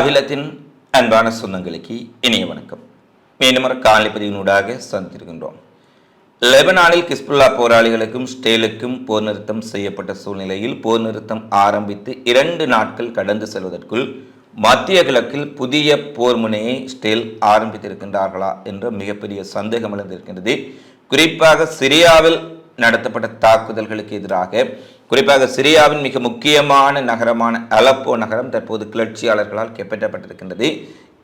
அகிலத்தின் அன்பான சொந்தங்களுக்கு இனிய வணக்கம். மீண்டும் ஒரு காலை பதிவினூடாக சந்தித்திருக்கின்றோம். லெபனானில் கிஸ்புல்லா போராளிகளுக்கும் ஸ்டேலுக்கும் போர் நிறுத்தம் செய்யப்பட்ட சூழ்நிலையில் போர் நிறுத்தம் ஆரம்பித்து இரண்டு நாட்கள் கடந்து செல்வதற்குள் மத்திய கிழக்கில் புதிய போர் முனையை ஸ்டேல் ஆரம்பித்திருக்கின்றார்களா என்ற மிகப்பெரிய சந்தேகம் எழுந்திருக்கின்றது. குறிப்பாக சிரியாவில் நடத்தப்பட்ட தாக்குதல்களுக்கு எதிராக குறிப்பாக சிரியாவின் மிக முக்கியமான நகரமான அலப்போ நகரம் தற்போது கிளர்ச்சியாளர்களால் கைப்பற்றப்பட்டிருக்கின்றது.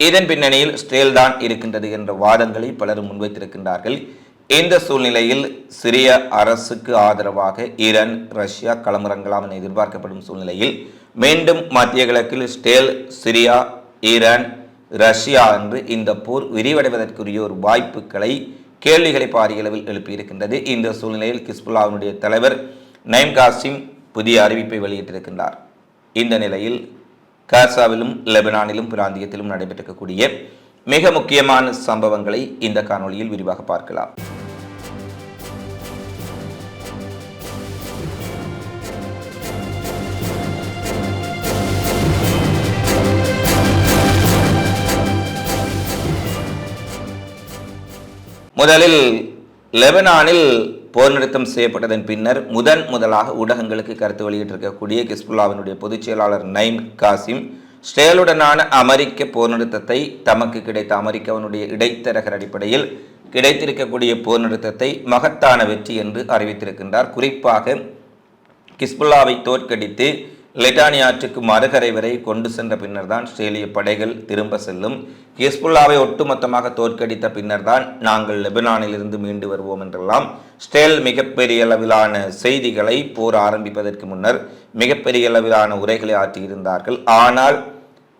இதன் பின்னணியில் ஸ்டேல் தான் இருக்கின்றது என்ற வாதங்களை பலரும் முன்வைத்திருக்கின்றார்கள். இந்த சூழ்நிலையில் சிரிய அரசுக்கு ஆதரவாக ஈரான் ரஷ்யா களமிறங்கலாம் என எதிர்பார்க்கப்படும் சூழ்நிலையில் மீண்டும் மத்திய கிழக்கில் ஸ்டேல் சிரியா ஈரான் ரஷ்யா என்று இந்த போர் விரிவடைவதற்குரிய ஒரு வாய்ப்புகளை கேள்விகளை பாரிய அளவில் எழுப்பியிருக்கின்றது. இந்த சூழ்நிலையில் கிஸ்புல்லாவினுடைய தலைவர் நயம் காசிம் புதிய அறிவிப்பை வெளியிட்டிருக்கின்றார். இந்த நிலையில் காசாவிலும் லெபனானிலும் பிராந்தியத்திலும் நடைபெற்றிருக்கக்கூடிய மிக முக்கியமான சம்பவங்களை இந்த காணொளியில் விரிவாக பார்க்கலாம். முதலில் லெபனானில் போர் நிறுத்தம் செய்யப்பட்டதன் பின்னர் முதன் முதலாக ஊடகங்களுக்கு கருத்து வெளியிட்டிருக்கக்கூடிய கிஸ்புல்லாவினுடைய பொதுச் செயலாளர் நைம் காசிம் ஸ்டேலுடனான அமெரிக்க போர் நிறுத்தத்தை தமக்கு கிடைத்த அமெரிக்காவினுடைய இடைத்தரகர் அடிப்படையில் கிடைத்திருக்கக்கூடிய போர் நிறுத்தத்தை மகத்தான வெற்றி என்று அறிவித்திருக்கின்றார். குறிப்பாக கிஸ்புல்லாவை தோற்கடித்து லெட்டானி ஆற்றுக்கு மறுகரை வரை கொண்டு சென்ற பின்னர் தான் ஸ்ட்ரேலிய படைகள் திரும்ப செல்லும். ஹிஸ்புல்லாவை ஒட்டுமொத்தமாக தோற்கடித்த பின்னர் தான் நாங்கள் லெபனானிலிருந்து மீண்டு வருவோம் என்றெல்லாம் ஸ்டேல் மிகப்பெரிய அளவிலான செய்திகளை போர் ஆரம்பிப்பதற்கு முன்னர் மிகப்பெரிய அளவிலான உரைகளை ஆற்றியிருந்தார்கள். ஆனால்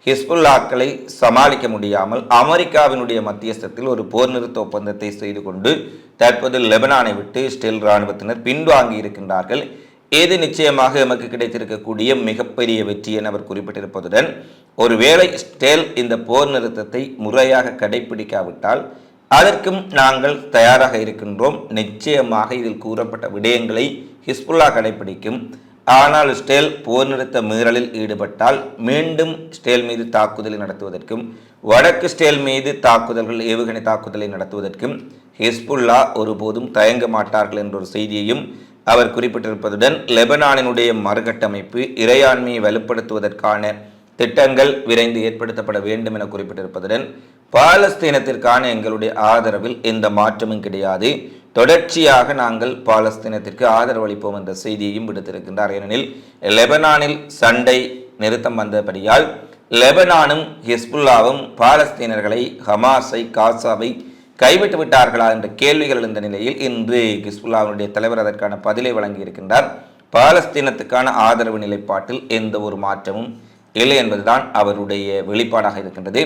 ஹிஸ்புல்லாக்களை சமாளிக்க முடியாமல் அமெரிக்காவினுடைய மத்தியஸ்தத்தில் ஒரு போர் நிறுத்த ஒப்பந்தத்தை செய்து கொண்டு தற்போது லெபனானை விட்டு ஸ்டெல் இராணுவத்தினர் பின்வாங்கி இருக்கின்றார்கள். இது நிச்சயமாக எமக்கு கிடைத்திருக்கக்கூடிய மிகப்பெரிய வெற்றி என அவர் குறிப்பிட்டிருப்பதுடன் ஒருவேளை ஸ்டேல் இந்த போர் நிறுத்தத்தை முறையாக கடைபிடிக்காவிட்டால் அதற்கும் நாங்கள் தயாராக இருக்கின்றோம். நிச்சயமாக இதில் கூறப்பட்ட விடயங்களை ஹிஸ்புல்லா கடைபிடிக்கும் ஆனால் ஸ்டேல் போர் நிறுத்த மீறலில் ஈடுபட்டால் மீண்டும் ஸ்டேல் மீது தாக்குதலை நடத்துவதற்கும் வடக்கு ஸ்டேல் மீது தாக்குதல்கள் ஏவுகணை தாக்குதலை நடத்துவதற்கும் ஹிஸ்புல்லா ஒருபோதும் தயங்க மாட்டார்கள் என்ற ஒரு செய்தியையும் அவர் குறிப்பிட்டிருப்பதுடன் லெபனானினுடைய மறுகட்டமைப்பு இறையாண்மையை வலுப்படுத்துவதற்கான திட்டங்கள் விரைந்து ஏற்படுத்தப்பட வேண்டும் என குறிப்பிட்டிருப்பதுடன் பாலஸ்தீனத்திற்கான எங்களுடைய ஆதரவில் எந்த மாற்றமும் கிடையாது. தொடர்ச்சியாக நாங்கள் பாலஸ்தீனத்திற்கு ஆதரவு அளிப்போம் என்ற செய்தியையும் விடுத்திருக்கின்றார். ஏனெனில் லெபனானில் சண்டை நிறுத்தம் வந்தபடியால் லெபனானும் ஹிஸ்புல்லாவும் பாலஸ்தீனர்களை ஹமாஸை காசாவை கைவிட்டு விட்டார்களா என்ற கேள்விகள் எழுந்த நிலையில் இன்று ஹிஸ்புல்லாவினுடைய தலைவர் அதற்கான பதிலை வழங்கியிருக்கின்றார். பாலஸ்தீனத்துக்கான ஆதரவு நிலைப்பாட்டில் எந்த ஒரு மாற்றமும் இல்லை என்பதுதான் அவருடைய வெளிப்பாடாக இருக்கின்றது.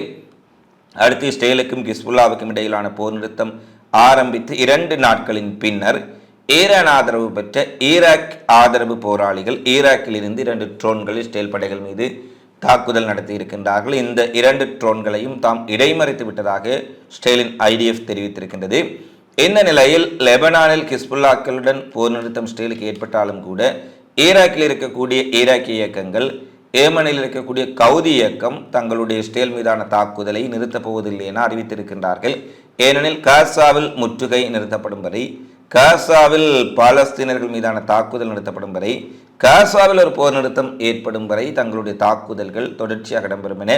அடுத்து இஸ்ரேலுக்கும் ஹிஸ்புல்லாவுக்கும் இடையிலான போர் நிறுத்தம் ஆரம்பித்து இரண்டு நாட்களின் பின்னர் ஈரான் ஆதரவு பெற்ற ஈராக் ஆதரவு போராளிகள் ஈராக்கில் இருந்து இரண்டு ட்ரோன்கள் இஸ்ரேல் படைகள் மீது தாக்குதல் நடத்தி இருக்கின்றார்கள். இந்த இரண்டு ட்ரோன்களையும் தாம் இடைமறித்து விட்டதாக ஸ்டெயிலின் ஐடிஎஃப் தெரிவித்திருக்கின்றது. இந்த நிலையில் லெபனானில் கிஸ்புல்லாக்களுடன் போர் நிறுத்தம் ஸ்டெயிலுக்கு ஏற்பட்டாலும் கூட ஈராக்கில் இருக்கக்கூடிய ஈராக்கிய இயக்கங்கள் ஏமனில் இருக்கக்கூடிய கவுதி இயக்கம் தங்களுடைய ஸ்டேல் மீதான தாக்குதலை நிறுத்தப் போவதில்லை என அறிவித்திருக்கின்றார்கள். ஏனெனில் காசாவில் முற்றுகை நிறுத்தப்படும் வரை காசாவில் பாலஸ்தீனர்கள் மீதான தாக்குதல் நடத்தப்படும் வரை காசாவில் ஒரு போர் நிறுத்தம் ஏற்படும் வரை தங்களுடைய தாக்குதல்கள் தொடர்ச்சியாக இடம்பெறும் என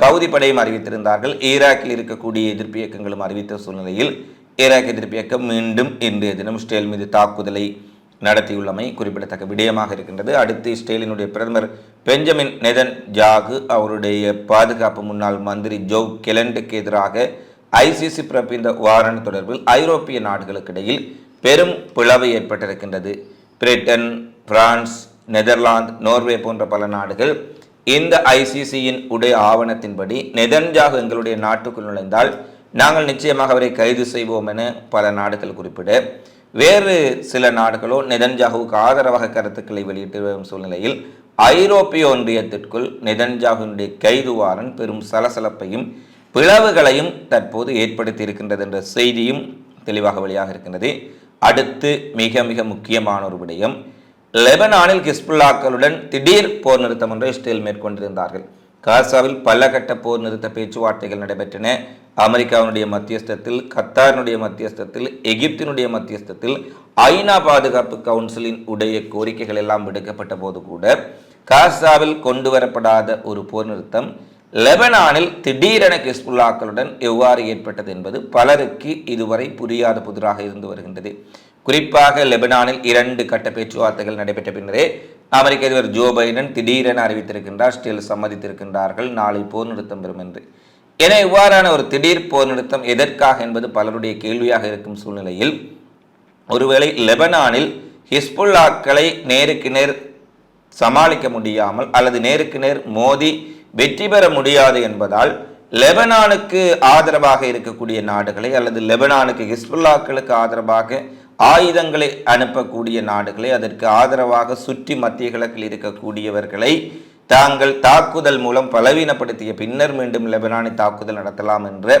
கவுதி படையும் அறிவித்திருந்தார்கள். ஈராக்கில் இருக்கக்கூடிய எதிர்ப்பு இயக்கங்களும் அறிவித்த சூழ்நிலையில் ஈராக் எதிர்ப்பு இயக்கம் மீண்டும் இன்றைய தினம் இஸ்ரேல் மீது தாக்குதலை நடத்தியுள்ளமை குறிப்பிடத்தக்க விடயமாக இருக்கின்றது. அடுத்து இஸ்ரேலினுடைய பிரதமர் பெஞ்சமின் நெதன் ஜாகு அவருடைய பாதுகாப்பு முன்னாள் மந்திரி ஜோ கெலண்டுக்கு எதிராக ஐசிசி பிறப்பிந்த வாரண்ட் தொடர்பில் ஐரோப்பிய நாடுகளுக்கு இடையில் பெரும் பிளவு ஏற்பட்டிருக்கின்றது. பிரிட்டன் பிரான்ஸ் நெதர்லாந்து நோர்வே போன்ற பல நாடுகள் இந்த ஐசிசியின் உடைய ஆவணத்தின்படி நெதன்ஜாகு எங்களுடைய நாட்டுக்குள் நுழைந்தால் நாங்கள் நிச்சயமாக அவரை கைது செய்வோம் என பல நாடுகள் குறிப்பிட வேறு சில நாடுகளோ நெதன்ஜாகுவுக்கு ஆதரவாக கருத்துக்களை வெளியிட்டு வரும் சூழ்நிலையில் ஐரோப்பிய ஒன்றியத்திற்குள் நெதன்ஜாகுனுடைய கைது வாரன் பெரும் சலசலப்பையும் பிளவுகளையும் தற்போது ஏற்படுத்தி இருக்கின்றது என்ற செய்தியும் தெளிவாக வெளியாக இருக்கின்றது அடுத்து மிக மிக முக்கியமான ஒரு விடயம் லெபனானில் ஹிஸ்புல்லாக்களுடன் திடீர் போர் நிறுத்தம் ஒன்றை இஸ்ரேல் மேற்கொண்டிருந்தார்கள். காசாவில் பல கட்ட போர் நிறுத்த பேச்சுவார்த்தைகள் நடைபெற்றன. அமெரிக்காவினுடைய மத்தியஸ்தத்தில் கத்தாரினுடைய மத்தியஸ்தத்தில் எகிப்தினுடைய மத்தியஸ்தத்தில் ஐநா பாதுகாப்பு கவுன்சிலின் உடைய கோரிக்கைகள் எல்லாம் விடுக்கப்பட்ட போது கூட காசாவில் கொண்டு வரப்படாத ஒரு போர் நிறுத்தம் லெபனானில் திடீரென கிஸ்புல்லாக்களுடன் எவ்வாறு ஏற்பட்டது என்பது பலருக்கு இதுவரை புரியாத புதிராக இருந்து வருகின்றது. குறிப்பாக லெபனானில் இரண்டு கட்ட பேச்சுவார்த்தைகள் நடைபெற்ற பின்னரே அமெரிக்க அதிபர் ஜோ பைடன் திடீரென அறிவித்திருக்கின்றார் ஸ்டில் சம்மதித்திருக்கின்றார்கள் நாளை போர் நிறுத்தம் பெறும் என்று. என இவ்வாறான ஒரு திடீர் போர் நிறுத்தம் எதற்காக என்பது பலருடைய கேள்வியாக இருக்கும் சூழ்நிலையில் ஒருவேளை லெபனானில் ஹிஸ்புல்லாக்களை நேருக்கு நேர் சமாளிக்க முடியாமல் அல்லது நேருக்கு நேர் மோதி வெற்றி பெற முடியாது என்பதால் லெபனானுக்கு ஆதரவாக இருக்கக்கூடிய நாடுகளை அல்லது லெபனானுக்கு ஹிஸ்புல்லாக்களுக்கு ஆதரவாக ஆயுதங்களை அனுப்பக்கூடிய நாடுகளை அதற்கு ஆதரவாக சுற்றி மத்திய கிழக்கில் இருக்கக்கூடியவர்களை தாங்கள் தாக்குதல் மூலம் பலவீனப்படுத்திய பின்னர் மீண்டும் லெபனானை தாக்குதல் நடத்தலாம் என்ற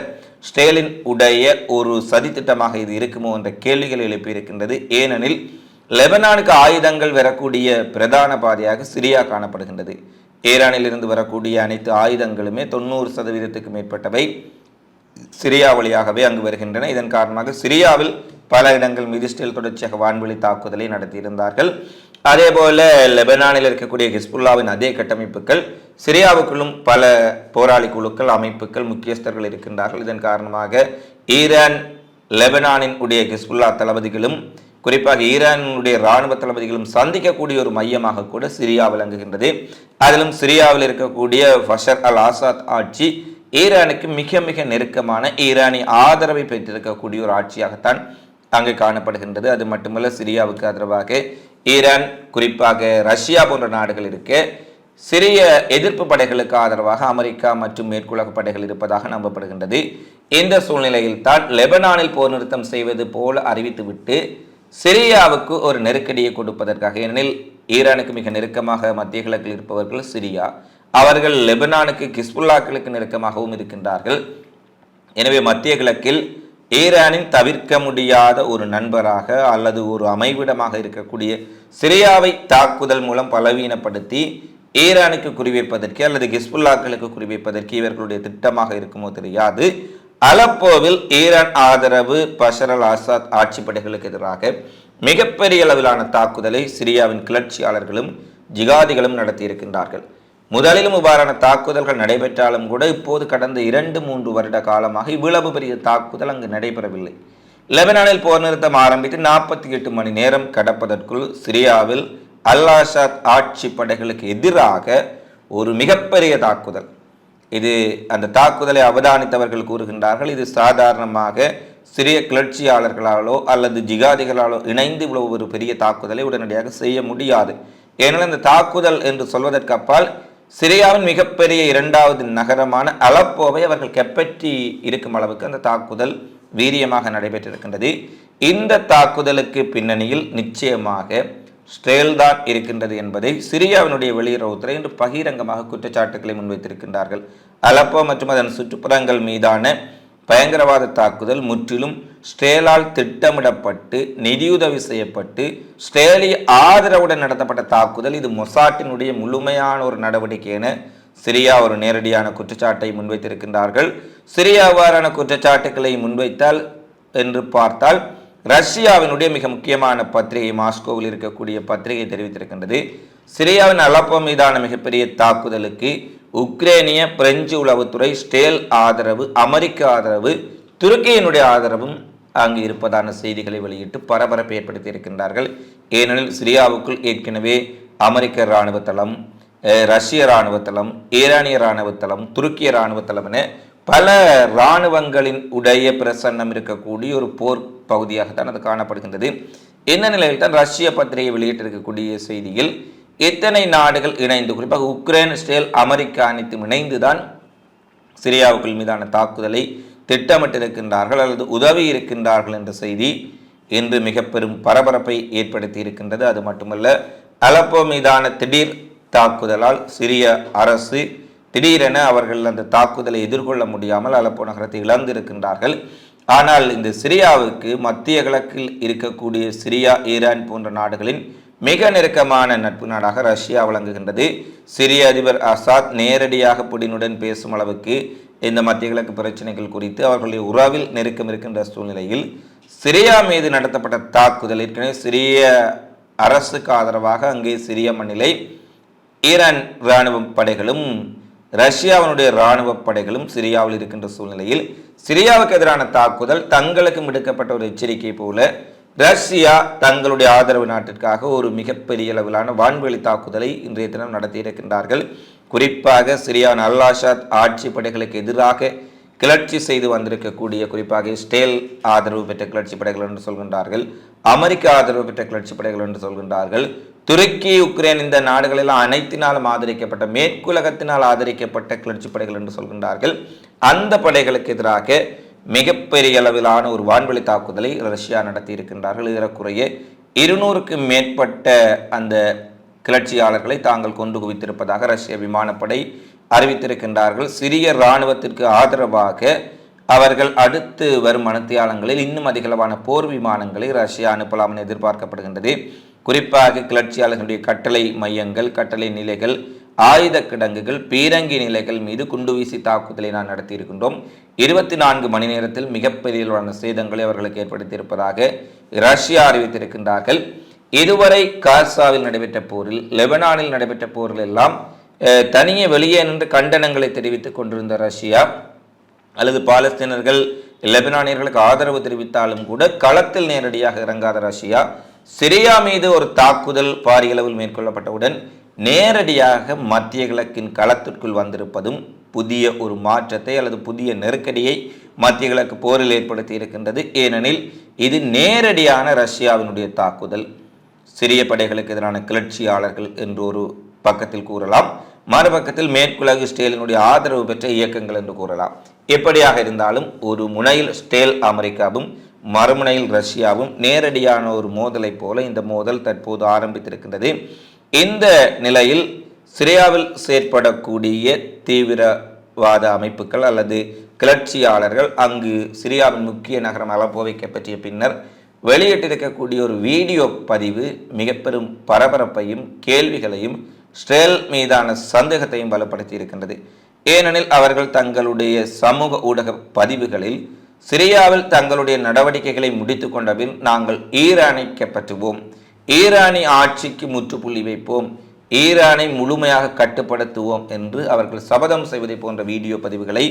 ஸ்டேலின் உடைய ஒரு சதித்திட்டமாக இது இருக்குமோ என்ற கேள்விகள் எழுப்பியிருக்கின்றது. ஏனெனில் லெபனானுக்கு ஆயுதங்கள் வரக்கூடிய பிரதான பாதையாக சிரியா காணப்படுகின்றது. ஈரானிலிருந்து வரக்கூடிய அனைத்து ஆயுதங்களுமே தொண்ணூறு சதவீதத்துக்கு மேற்பட்டவை சிரியா வழியாகவே அங்கு வருகின்றன. இதன் காரணமாக சிரியாவில் பல இடங்கள் மிதிஸ்டில் தொடர்ச்சியாக வான்வெளி தாக்குதலை நடத்தியிருந்தார்கள். அதே போல லெபனானில் இருக்கக்கூடிய ஹிஸ்புல்லாவின் அதே கட்டமைப்புகள் சிரியாவுக்குள்ளும் பல போராளி குழுக்கள் அமைப்புகள் முக்கியஸ்தர்கள் இருக்கின்றார்கள். இதன் காரணமாக ஈரான் லெபனானின் உடைய ஹிஸ்புல்லா தளபதிகளும் குறிப்பாக ஈரானுடைய இராணுவ தளபதிகளும் சந்திக்கக்கூடிய ஒரு மையமாக கூட சிரியா விளங்குகின்றது. அதிலும் சிரியாவில் இருக்கக்கூடிய ஃபஷர் அல் ஆசாத் ஆட்சி ஈரானுக்கு மிக மிக நெருக்கமான ஈரானிய ஆதரவை பெற்றிருக்கக்கூடிய ஒரு ஆட்சியாகத்தான் அங்கு காணப்படுகின்றது. அது மட்டுமல்ல சிரியாவுக்கு ஆதரவாக ஈரான் குறிப்பாக ரஷ்யா போன்ற நாடுகள் இருக்கு சிறிய எதிர்ப்பு படைகளுக்கு ஆதரவாக அமெரிக்கா மற்றும் மேற்குலக படைகள் இருப்பதாக நம்பப்படுகின்றது. இந்த சூழ்நிலையில் தான் லெபனானில் போர் நிறுத்தம் செய்வது போல அறிவித்துவிட்டு சிரியாவுக்கு ஒரு நெருக்கடியை கொடுப்பதற்காக ஏனெனில் ஈரானுக்கு மிக நெருக்கமாக மத்திய கிழக்கில் இருப்பவர்கள் சிரியா. அவர்கள் லெபனானுக்கு கிஸ்புல்லாக்களுக்கு நெருக்கமாகவும் இருக்கின்றார்கள். எனவே மத்திய கிழக்கில் ஈரானின் தவிர்க்க முடியாத ஒரு நண்பராக அல்லது ஒரு அமைவிடமாக இருக்கக்கூடிய சிரியாவை தாக்குதல் மூலம் பலவீனப்படுத்தி ஈரானுக்கு குறிவைப்பதற்கு அல்லது கிஸ்புல்லாக்களுக்கு குறிவைப்பதற்கு இவர்களுடைய திட்டமாக இருக்குமோ தெரியாது. அலப்போவில் ஈரான் ஆதரவு பஷரல் ஆசாத் ஆட்சி படைகளுக்கு எதிராக மிகப்பெரிய அளவிலான தாக்குதலை சிரியாவின் கிளர்ச்சியாளர்களும் ஜிகாதிகளும் நடத்தியிருக்கின்றார்கள். முதலிலும் இவ்வாறான தாக்குதல்கள் நடைபெற்றாலும் கூட இப்போது கடந்த இரண்டு மூன்று வருட காலமாக இவ்வளவு பெரிய தாக்குதல் அங்கு நடைபெறவில்லை. லெபனானில் போர் நிறுத்தம் ஆரம்பித்து நாற்பத்தி எட்டு மணி நேரம் கடப்பதற்குள் சிரியாவில் அல் ஆசாத் ஆட்சி படைகளுக்கு எதிராக ஒரு மிகப்பெரிய தாக்குதல். இது அந்த தாக்குதலை அவதானித்தவர்கள் கூறுகின்றார்கள். இது சாதாரணமாக சிறிய கிளர்ச்சியாளர்களாலோ அல்லது ஜிகாதிகளாலோ இணைந்து இவ்வளவு ஒரு பெரிய தாக்குதலை உடனடியாக செய்ய முடியாது. ஏனெனில் இந்த தாக்குதல் என்று சொல்வதற்கு அப்பால் சிரியாவின் மிகப்பெரிய இரண்டாவது நகரமான அலப்போவை அவர்கள் கெப்பற்றி இருக்கும் அளவுக்கு அந்த தாக்குதல் வீரியமாக நடைபெற்றிருக்கின்றது. இந்த தாக்குதலுக்கு பின்னணியில் நிச்சயமாக ஸ்டேல்தான் இருக்கின்றது என்பதை சிரியாவினுடைய வெளியுறவுத்துறை இன்று பகிரங்கமாக குற்றச்சாட்டுக்களை முன்வைத்திருக்கின்றார்கள். அலப்போ மற்றும் அதன் சுற்றுப்புறங்கள் மீதான பயங்கரவாத தாக்குதல் முற்றிலும் ஸ்டேலால் திட்டமிடப்பட்டு நிதியுதவி செய்யப்பட்டு ஸ்டேலிய ஆதரவுடன் நடத்தப்பட்ட தாக்குதல். இது மொசாட்டினுடைய முழுமையான ஒரு நடவடிக்கை என சிரியா ஒரு நேரடியான குற்றச்சாட்டை முன்வைத்திருக்கின்றார்கள். சிரியா அவ்வாறான குற்றச்சாட்டுக்களை முன்வைத்தால் என்று பார்த்தால் ரஷ்யாவினுடைய மிக முக்கியமான பத்திரிகை மாஸ்கோவில் இருக்கக்கூடிய பத்திரிகை தெரிவித்திருக்கின்றது. சிரியாவின் அலப்போ மீதான மிகப்பெரிய தாக்குதலுக்கு உக்ரேனிய பிரெஞ்சு உளவுத்துறை ஸ்டேல் ஆதரவு அமெரிக்க ஆதரவு துருக்கியினுடைய ஆதரவும் அங்கு இருப்பதான செய்திகளை வெளியிட்டு பரபரப்பை ஏற்படுத்தி இருக்கின்றார்கள். ஏனெனில் சிரியாவுக்குள் ஏற்கனவே அமெரிக்க இராணுவ தளம் ரஷ்ய இராணுவ தளம் ஈரானிய இராணுவ தளம் துருக்கிய இராணுவ தளம் என பல இராணுவங்களின் உடைய பிரசன்னம் இருக்கக்கூடிய ஒரு போர் பகுதியாகத்தான் அது காணப்படுகின்றது. இந்த நிலையில் தான் ரஷ்ய பத்திரிகை வெளியிட்டிருக்கக்கூடிய செய்தியில் எத்தனை நாடுகள் இணைந்து குறிப்பாக உக்ரைன் ஸ்டேல் அமெரிக்கா அனைத்தும் இணைந்துதான் சிரியாவுக்குள் மீதான தாக்குதலை திட்டமிட்டிருக்கின்றார்கள் அல்லது உதவி இருக்கின்றார்கள் என்ற செய்தி இன்று மிக பெரும் பரபரப்பை ஏற்படுத்தி இருக்கின்றது. அது மட்டுமல்ல அலப்போ மீதான திடீர் தாக்குதலால் சிரிய அரசு திடீரென அவர்கள் அந்த தாக்குதலை எதிர்கொள்ள முடியாமல் அலப்போ நகரத்தை இழந்திருக்கின்றார்கள். ஆனால் இந்த சிரியாவுக்கு மத்திய கிழக்கில் இருக்கக்கூடிய சிரியா ஈரான் போன்ற நாடுகளின் மிக நெருக்கமான நட்பு நாடாக ரஷ்யா வழங்குகின்றது சிரிய அதிபர் அசாத் நேரடியாக புடினுடன் பேசும் அளவுக்கு இந்த மத்திய கிழக்கு பிரச்சனைகள் குறித்து அவர்களுடைய உறவில் நெருக்கம் இருக்கின்ற சூழ்நிலையில் சிரியா மீது நடத்தப்பட்ட தாக்குதல் ஏற்கனவே சிரிய அரசுக்கு ஆதரவாக அங்கே சிரிய மண்ணிலை ஈரான் இராணுவ படைகளும் ரஷ்யாவினுடைய இராணுவ படைகளும் சிரியாவில் இருக்கின்ற சூழ்நிலையில் சிரியாவுக்கு எதிரான தாக்குதல் தங்களுக்கும் விடுக்கப்பட்ட ஒரு எச்சரிக்கை போல ரஷ்யா தங்களுடைய ஆதரவு நாட்டிற்காக ஒரு மிகப்பெரிய அளவிலான வான்வெளி தாக்குதலை இன்றைய தினம் நடத்தியிருக்கின்றார்கள் குறிப்பாக சிரியாவின் அல்லாஷாத் ஆட்சி படைகளுக்கு எதிராக கிளர்ச்சி செய்து வந்திருக்கக்கூடிய குறிப்பாக ஸ்டேல் ஆதரவு பெற்ற கிளர்ச்சி படைகள் என்று சொல்கின்றார்கள். அமெரிக்க ஆதரவு பெற்ற கிளர்ச்சி படைகள் என்று சொல்கின்றார்கள். துருக்கி உக்ரைன் இந்த நாடுகளெல்லாம் அனைத்தினாலும் ஆதரிக்கப்பட்ட மேற்குலகத்தினால் ஆதரிக்கப்பட்ட கிளர்ச்சி படைகள் என்று சொல்கின்றார்கள். அந்த படைகளுக்கு எதிராக மிகப்பெரிய அளவிலான ஒரு வான்வெளி தாக்குதலை ரஷ்யா நடத்தி இருக்கின்றார்கள். ஏறக்குறைய இருநூறுக்கும் மேற்பட்ட அந்த கிளர்ச்சியாளர்களை தாங்கள் கொண்டு குவித்திருப்பதாக ரஷ்ய விமானப்படை அறிவித்திருக்கின்றார்கள். சிரிய இராணுவத்திற்கு ஆதரவாக அவர்கள் அடுத்து வரும் மனத்தியாளங்களில் இன்னும் அதிகளவான போர் விமானங்களை ரஷ்யா அனுப்பலாம் என எதிர்பார்க்கப்படுகின்றது. குறிப்பாக கிளர்ச்சியாளர்களுடைய கட்டளை மையங்கள் கட்டளை நிலைகள் ஆயுத கிடங்குகள் பீரங்கி நிலைகள் மீது குண்டு வீசி தாக்குதலை நான் நடத்தியிருக்கின்றோம். இருபத்தி நான்கு மணி நேரத்தில் மிகப்பெரிய சேதங்களை அவர்களுக்கு ஏற்படுத்தியிருப்பதாக ரஷ்யா அறிவித்திருக்கின்றார்கள். இதுவரை காசாவில் நடைபெற்ற போரில் லெபனானில் நடைபெற்ற போரில் எல்லாம் தனியே வெளியே நின்று கண்டனங்களை தெரிவித்துக் கொண்டிருந்த ரஷ்யா அல்லது பாலஸ்தீனர்கள் லெபனானியர்களுக்கு ஆதரவு தெரிவித்தாலும் கூட களத்தில் நேரடியாக இறங்காத ரஷ்யா சிரியா மீது ஒரு தாக்குதல் பாரிய அளவில் மேற்கொள்ளப்பட்டவுடன் நேரடியாக மத்திய கிழக்கின் களத்திற்குள் வந்திருப்பதும் புதிய ஒரு மாற்றத்தை அல்லது புதிய நெருக்கடியை மத்திய கிழக்கு போரில் ஏற்படுத்தி இருக்கின்றது. ஏனெனில் இது நேரடியான ரஷ்யாவினுடைய தாக்குதல். சிறிய படைகளுக்கு எதிரான கிளர்ச்சியாளர்கள் என்று ஒரு பக்கத்தில் கூறலாம். மறுபக்கத்தில் மேற்குலகு ஸ்டேலினுடைய ஆதரவு பெற்ற இயக்கங்கள் என்று கூறலாம். எப்படியாக இருந்தாலும் ஒரு முனையில் ஸ்டேல் அமெரிக்காவும் மறுமுனையில் ரஷ்யாவும் நேரடியான ஒரு மோதலை போல இந்த மோதல் தற்போது ஆரம்பித்திருக்கின்றது. இந்த நிலையில் சிரியாவில் செயற்படக்கூடிய தீவிரவாத அமைப்புகள் அல்லது கிளர்ச்சியாளர்கள் அங்கு சிரியாவின் முக்கிய நகரம் அலப்போவை கைப்பற்றிய பின்னர் வெளியிட்டிருக்கக்கூடிய ஒரு வீடியோ பதிவு மிக பெரும் பரபரப்பையும் கேள்விகளையும் ஸ்ட்ரேல் மீதான சந்தேகத்தையும் பலப்படுத்தி இருக்கின்றது ஏனெனில் அவர்கள் தங்களுடைய சமூக ஊடக பதிவுகளில் சிரியாவில் தங்களுடைய நடவடிக்கைகளை முடித்து கொண்டபின் நாங்கள் ஈரானை கைப்பற்றுவோம் ஈரானி ஆட்சிக்கு முற்றுப்புள்ளி வைப்போம். ஈரானை முழுமையாக கட்டுப்படுத்துவோம் என்று அவர்கள் சபதம் செய்வதை போன்ற வீடியோ பதிவுகளை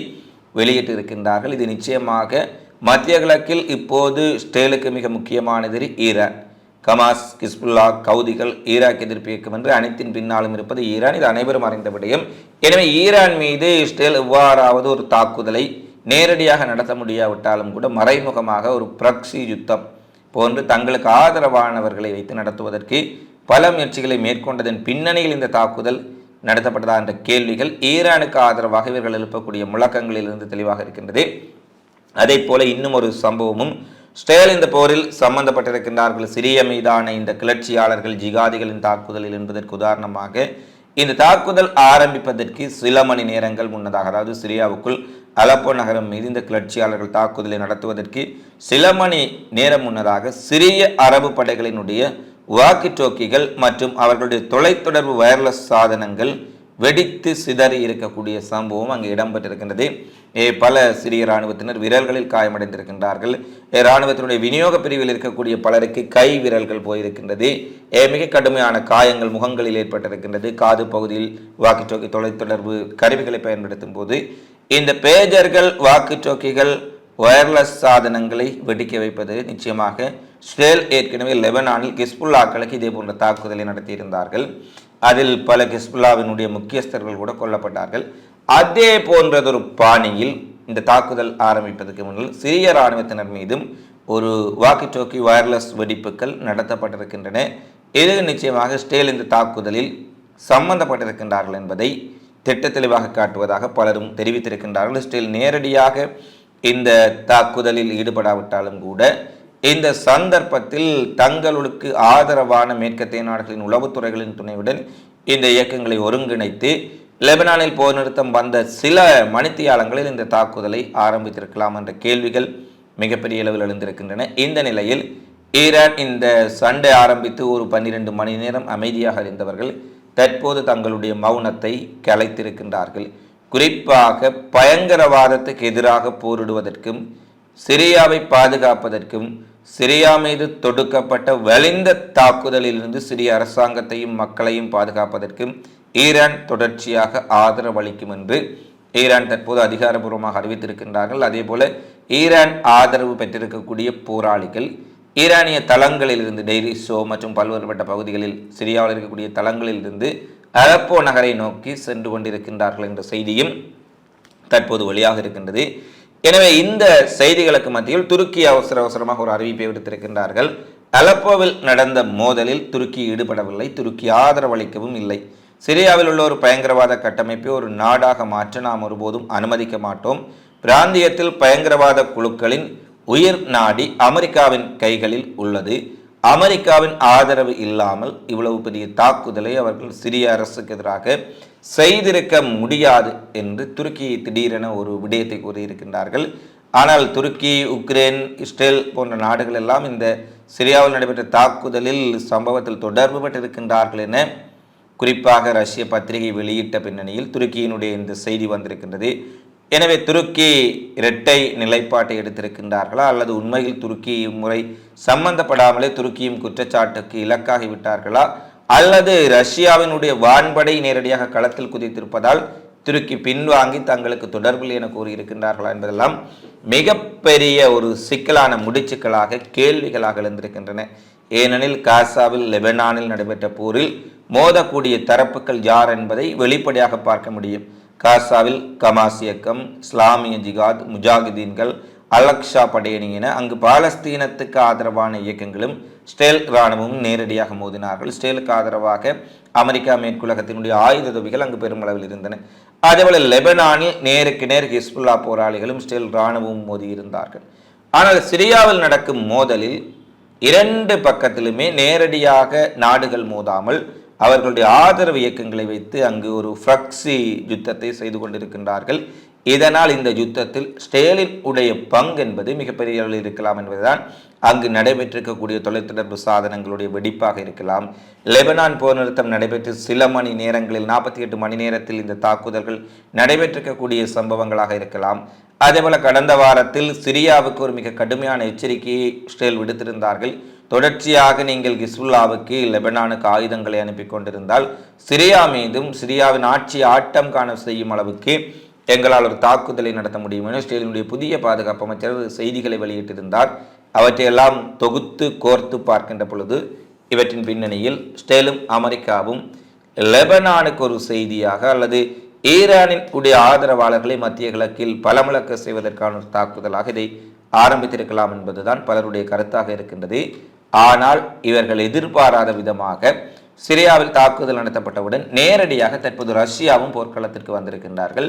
வெளியிட்டிருக்கின்றார்கள். இது நிச்சயமாக மத்திய கிழக்கில் இப்போது ஸ்டேலுக்கு மிக முக்கியமானது ஈரான். கமாஸ் கிஸ்புல்லா கவுதிகள் ஈராக் எதிர்ப்பு இயக்கம் என்று அனைத்தின் பின்னாலும் இருப்பது ஈரான். இது அனைவரும் அறிந்த விடயம். எனவே ஈரான் மீது இஸ்ரேல் எவ்வாறாவது ஒரு தாக்குதலை நேரடியாக நடத்த முடியாவிட்டாலும் கூட மறைமுகமாக ஒரு பிரக்சி யுத்தம் போன்று தங்களுக்கு ஆதரவானவர்களை வைத்து நடத்துவதற்கு பல முயற்சிகளை மேற்கொண்டதன் பின்னணியில் இந்த தாக்குதல் நடத்தப்பட்டதா என்ற கேள்விகள் ஈரானுக்கு ஆதரவாக இவர்கள் எழுப்பக்கூடிய முழக்கங்களிலிருந்து தெளிவாக இருக்கின்றது. அதே போல இன்னும் ஒரு சம்பவமும் ஸ்டேல் இந்த போரில் சம்பந்தப்பட்டிருக்கின்றார்கள் சிரிய மீதான இந்த கிளர்ச்சியாளர்கள் ஜிகாதிகளின் தாக்குதலில் என்பதற்கு உதாரணமாக இந்த தாக்குதல் ஆரம்பிப்பதற்கு சில மணி நேரங்கள் முன்னதாக அதாவது சிரியாவுக்குள் அலப்போ நகரம் மீது இந்த கிளர்ச்சியாளர்கள் தாக்குதலை நடத்துவதற்கு சில மணி நேரம் முன்னதாக சிறிய அரபு படைகளினுடைய வாக்கி டோக்கிகள் மற்றும் அவர்களுடைய தொலைத்தொடர்பு வயர்லெஸ் சாதனங்கள் வெடித்து சிதறி இருக்கக்கூடிய சம்பவம் அங்கு இடம்பெற்றிருக்கின்றது. பல சிறிய இராணுவத்தினர் விரல்களில் காயமடைந்திருக்கின்றார்கள். இராணுவத்தினுடைய விநியோக பிரிவில் இருக்கக்கூடிய பலருக்கு கை விரல்கள் போயிருக்கின்றது. ஏ, மிக கடுமையான காயங்கள் முகங்களில் ஏற்பட்டிருக்கின்றது. காது பகுதியில் வாக்கி டோக்கி தொலைத்தொடர்பு கருவிகளை பயன்படுத்தும் போது இந்த பேஜர்கள் வாக்கு டோக்கிகள் வயர்லெஸ் சாதனங்களை வெடிக்க வைப்பது நிச்சயமாக ஸ்ரேல் ஏற்கனவே லெபனானில் கிஸ்புல்லாக்களுக்கு இதே போன்ற தாக்குதலை நடத்தியிருந்தார்கள். அதில் பல கிஸ்புல்லாவினுடைய முக்கியஸ்தர்கள் கூட கொல்லப்பட்டார்கள். அதே போன்றதொரு பாணியில் இந்த தாக்குதல் ஆரம்பிப்பதற்கு முன்னால் சிறிய இராணுவத்தினர் மீதும் ஒரு வாக்கி டோக்கி வயர்லெஸ் வெடிப்புகள் நடத்தப்பட்டிருக்கின்றன. இது நிச்சயமாக ஸ்டேல் இந்த தாக்குதலில் சம்பந்தப்பட்டிருக்கின்றார்கள் என்பதை திட்ட தெளிவாக காட்டுவதாக பலரும் தெரிவித்திருக்கின்றார்கள். ஸ்டேல் நேரடியாக இந்த தாக்குதலில் ஈடுபடாவிட்டாலும் கூட இந்த சந்தர்ப்பத்தில் தங்களுக்கு ஆதரவான மேற்கத்திய நாடுகளின் உளவுத்துறைகளின் துணையுடன் இந்த இயக்கங்களை ஒருங்கிணைத்து லெபனானில் போர் நிறுத்தம் வந்த சில மணித்தியாலங்களில் இந்த தாக்குதலை ஆரம்பித்திருக்கலாம் என்ற கேள்விகள் மிகப்பெரிய அளவில் எழுந்திருக்கின்றன. இந்த நிலையில் ஈரான் இந்த சண்டை ஆரம்பித்து ஒரு பன்னிரண்டு மணி நேரம் அமைதியாக இருந்தவர்கள் தற்போது தங்களுடைய மௌனத்தை கலைத்திருக்கின்றார்கள். குறிப்பாக பயங்கரவாதத்துக்கு எதிராக போரிடுவதற்கும் சிரியாவை பாதுகாப்பதற்கும் சிரியா மீது தொடுக்கப்பட்ட வலிந்த தாக்குதலிலிருந்து சிறிய அரசாங்கத்தையும் மக்களையும் பாதுகாப்பதற்கும் ஈரான் தொடர்ச்சியாக ஆதரவளிக்கும் என்று ஈரான் தற்போது அதிகாரபூர்வமாக அறிவித்திருக்கின்றார்கள். அதே போல ஈரான் ஆதரவு பெற்றிருக்கக்கூடிய போராளிகள் ஈரானிய தளங்களில் இருந்து டெய்லி ஷோ மற்றும் பல்வேறுபட்ட பகுதிகளில் சிரியாவில் இருக்கக்கூடிய தளங்களில் இருந்து அலப்போ நகரை நோக்கி சென்று கொண்டிருக்கின்றார்கள் என்ற செய்தியும் தற்போது வெளியாக இருக்கின்றது. எனவே இந்த செய்திகளுக்கு மத்தியில் துருக்கி அவசர அவசரமாக ஒரு அறிவிப்பை விடுத்திருக்கின்றார்கள். அலப்போவில் நடந்த மோதலில் துருக்கி ஈடுபடவில்லை துருக்கி ஆதரவளிக்கவும் இல்லை. சிரியாவில் உள்ள ஒரு பயங்கரவாத கட்டமைப்பை ஒரு நாடாக மாற்ற நாம் ஒருபோதும் அனுமதிக்க மாட்டோம். பிராந்தியத்தில் பயங்கரவாத குழுக்களின் உயிர் நாடி அமெரிக்காவின் கைகளில் உள்ளது. அமெரிக்காவின் ஆதரவு இல்லாமல் இவ்வளவு பெரிய தாக்குதலை அவர்கள் சிரிய அரசுக்கு எதிராக செய்திருக்க முடியாது என்று துருக்கி திடீரென ஒரு விடயத்தை கூறியிருக்கின்றார்கள். ஆனால் துருக்கி உக்ரைன் இஸ்ரேல் போன்ற நாடுகள் எல்லாம் இந்த சிரியாவில் நடைபெற்ற தாக்குதலில் சம்பவத்தில் தொடர்பு பட்டிருக்கின்றார்கள் என குறிப்பாக ரஷ்ய பத்திரிகை வெளியிட்ட பின்னணியில் துருக்கியினுடைய இந்த செய்தி வந்திருக்கின்றது. எனவே துருக்கி இரட்டை நிலைப்பாட்டை எடுத்திருக்கின்றார்களா? அல்லது உண்மையில் துருக்கி இம்முறை சம்பந்தப்படாமலே துருக்கியும் குற்றச்சாட்டுக்கு இலக்காகி விட்டார்களா? அல்லது ரஷ்யாவினுடைய வான்படை நேரடியாக களத்தில் குதித்திருப்பதால் துருக்கி பின்வாங்கி தங்களுக்கு தொடர்பில் என கூறியிருக்கின்றார்களா என்பதெல்லாம் மிகப்பெரிய ஒரு சிக்கலான முடிச்சுக்களாக கேள்விகளாக எழுந்திருக்கின்றன. ஏனெனில் காசாவில் லெபனானில் நடைபெற்ற போரில் மோதக்கூடிய தரப்புகள் யார் என்பதை வெளிப்படையாக பார்க்க முடியும். காசாவில் கமாஸ் இயக்கம் இஸ்லாமிய ஜிகாத் முஜாகிதீன்கள் அலக்ஷா படையணி என அங்கு பாலஸ்தீனத்துக்கு ஆதரவான இயக்கங்களும் ஸ்டேல் இராணுவமும் நேரடியாக மோதினார்கள். ஸ்டேலுக்கு ஆதரவாக அமெரிக்கா மேற்குலகத்தினுடைய ஆயுத உதவிகள் அங்கு பெருமளவில் இருந்தன. அதேபோல லெபனானில் நேருக்கு நேர் ஹிஸ்புல்லா போராளிகளும் ஸ்டேல் இராணுவமும் மோதியிருந்தார்கள். ஆனால் சிரியாவில் நடக்கும் மோதலில் இரண்டு பக்கத்திலுமே நேரடியாக நாடுகள் மோதாமல் அவர்களுடைய ஆதரவு இயக்கங்களை வைத்து அங்கு ஒரு ஃப்ரக்சி யுத்தத்தை செய்து கொண்டிருக்கின்றார்கள். இதனால் இந்த யுத்தத்தில் ஸ்டேலின் உடைய பங்கு என்பது மிகப்பெரிய அளவில் இருக்கலாம் என்பதுதான். அங்கு நடைபெற்றிருக்கக்கூடிய தொலைத்தொடர்பு சாதனங்களுடைய வெடிப்பாக இருக்கலாம். லெபனான் போர் நிறுத்தம் நடைபெற்று சில மணி நேரங்களில் நாற்பத்தி எட்டு மணி நேரத்தில் இந்த தாக்குதல்கள் நடைபெற்றிருக்கக்கூடிய சம்பவங்களாக இருக்கலாம். அதேபோல கடந்த வாரத்தில் சிரியாவுக்கு ஒரு மிக கடுமையான எச்சரிக்கையை இஸ்ரேல் விடுத்திருந்தார்கள். தொடர்ச்சியாக நீங்கள் கிஸ்புல்லாவுக்கு லெபனானுக்கு ஆயுதங்களை அனுப்பி கொண்டிருந்தால் சிரியா மீதும் சிரியாவின் ஆட்சி ஆட்டம் காண செய்யும் அளவுக்கு எங்களால் ஒரு தாக்குதலை நடத்த முடியும். என இஸ்ரேலினுடைய புதிய பாதுகாப்பு அமைச்சர் செய்திகளை வெளியிட்டிருந்தார். அவற்றையெல்லாம் தொகுத்து கோர்த்து பார்க்கின்ற பொழுது இவற்றின் பின்னணியில் ஸ்டேலும் அமெரிக்காவும் லெபனானுக்கு ஒரு செய்தியாக அல்லது ஈரானின் உடைய ஆதரவாளர்களை மத்திய கிழக்கில் பலமுழக்க செய்வதற்கான ஒரு தாக்குதலாக இதை ஆரம்பித்திருக்கலாம் என்பதுதான் பலருடைய கருத்தாக இருக்கின்றது. ஆனால் இவர்கள் எதிர்பாராத விதமாக சிரியாவில் தாக்குதல் நடத்தப்பட்டவுடன் நேரடியாக தற்போது ரஷ்யாவும் போர்க்களத்திற்கு வந்திருக்கின்றார்கள்.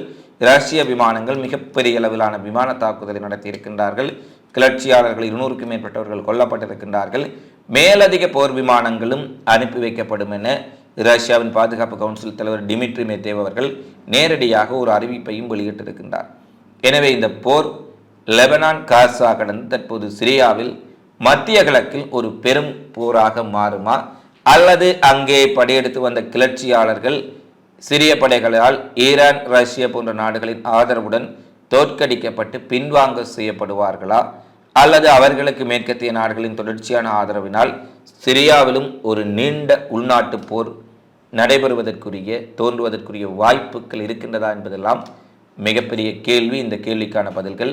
ரஷ்ய விமானங்கள் மிகப்பெரிய அளவிலான விமான தாக்குதலை நடத்தியிருக்கின்றார்கள். கிளர்ச்சியாளர்கள் இருநூறுக்கும் மேற்பட்டவர்கள் கொல்லப்பட்டிருக்கின்றார்கள். மேலதிக போர் விமானங்களும் அனுப்பி வைக்கப்படும் என ரஷ்யாவின் பாதுகாப்பு கவுன்சில் தலைவர் டிமிட்ரி மேத்தேவ் அவர்கள் நேரடியாக ஒரு அறிவிப்பையும் வெளியிட்டிருக்கின்றார். எனவே இந்த போர் லெபனான் காசா கடந்து தற்போது சிரியாவில் மத்திய கிழக்கில் ஒரு பெரும் போராக மாறுமா? அல்லது அங்கே படையெடுத்து வந்த கிளர்ச்சியாளர்கள் சிரிய படைகளால் ஈரான் ரஷ்யா போன்ற நாடுகளின் ஆதரவுடன் தோற்கடிக்கப்பட்டு பின்வாங்க செய்யப்படுவார்களா? அல்லது அவர்களுக்கு மேற்கத்திய நாடுகளின் தொடர்ச்சியான ஆதரவினால் சிரியாவிலும் ஒரு நீண்ட உள்நாட்டு போர் நடைபெறுவதற்குரிய தோன்றுவதற்குரிய வாய்ப்புகள் இருக்கின்றதா என்பதெல்லாம் மிகப்பெரிய கேள்வி. இந்த கேள்விக்கான பதில்கள்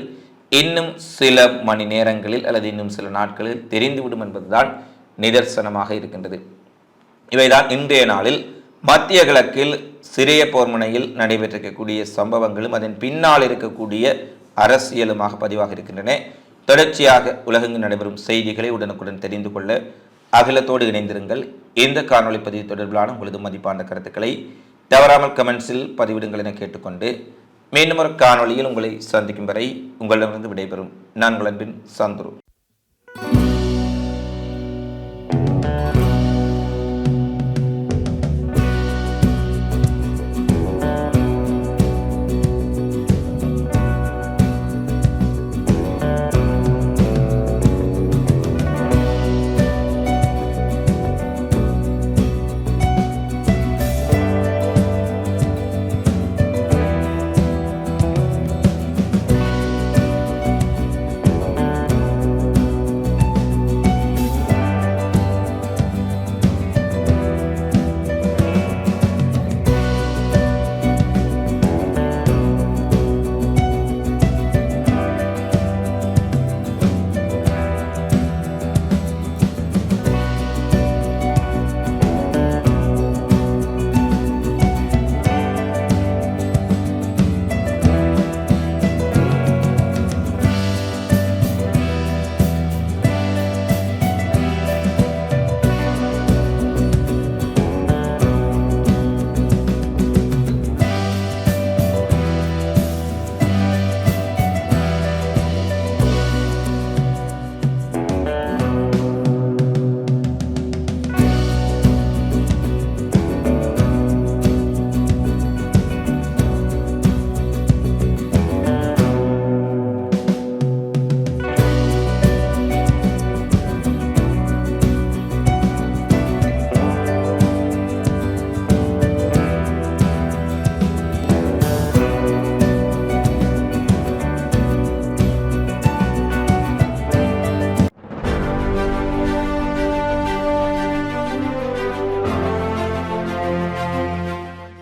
இன்னும் சில மணி நேரங்களில் அல்லது இன்னும் சில நாட்களில் தெரிந்துவிடும் என்பதுதான் நிதர்சனமாக இருக்கின்றது. இவைதான் இன்றைய நாளில் மத்திய கிழக்கில் சிறிய போர்முனையில் நடைபெற்றிருக்கக்கூடிய சம்பவங்களும் அதன் பின்னால் இருக்கக்கூடிய அரசியலுமாக பதிவாக இருக்கின்றன. தொடர்ச்சியாக உலகெங்கு நடைபெறும் செய்திகளை உடனுக்குடன் தெரிந்து கொள்ள அகிலத்தோடு இணைந்திருங்கள். இந்த காணொளி பதிவு தொடர்பிலான உங்களது மதிப்பான கருத்துக்களை தவறாமல் கமெண்ட்ஸில் பதிவிடுங்கள் என கேட்டுக்கொண்டு மீண்டும் ஒரு காணொளியில் உங்களை சந்திக்கும் வரை உங்களிடமிருந்து விடைபெறும். நான் உங்கள் அன்பின் சந்துரு.